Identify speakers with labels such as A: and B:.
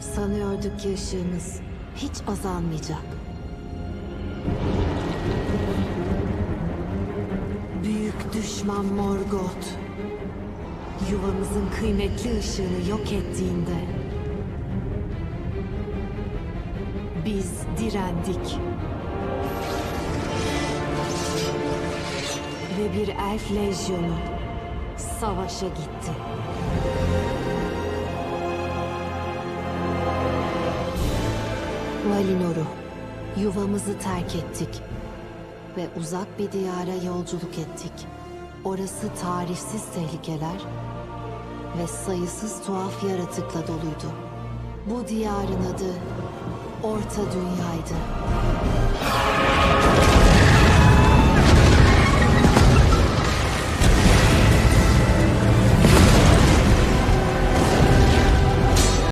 A: Sanıyorduk ki ışığımız hiç azalmayacak. Büyük düşman Morgoth, yuvamızın kıymetli ışığını yok ettiğinde biz direndik. Ve bir elf lejyonu savaşa gitti. Valinor'u, yuvamızı terk ettik ve uzak bir diyara yolculuk ettik. Orası tarifsiz tehlikeler ve sayısız tuhaf yaratıkla doluydu. Bu diyarın adı Orta Dünya'ydı.